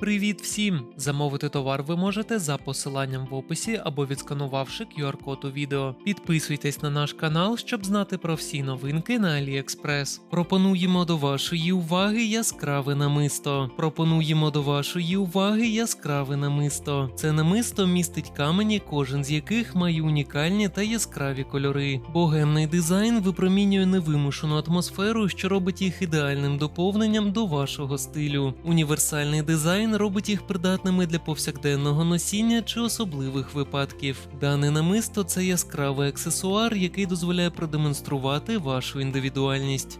Привіт всім! Замовити товар ви можете за посиланням в описі або відсканувавши QR-код у відео. Підписуйтесь на наш канал, щоб знати про всі новинки на AliExpress. Пропонуємо до вашої уваги яскраве намисто. Пропонуємо до вашої уваги яскраве намисто. Це намисто містить камені, кожен з яких має унікальні та яскраві кольори. Богемний дизайн випромінює невимушену атмосферу, що робить їх ідеальним доповненням до вашого стилю. Універсальний дизайн робить їх придатними для повсякденного носіння чи особливих випадків. Дане намисто це яскравий аксесуар, який дозволяє продемонструвати вашу індивідуальність.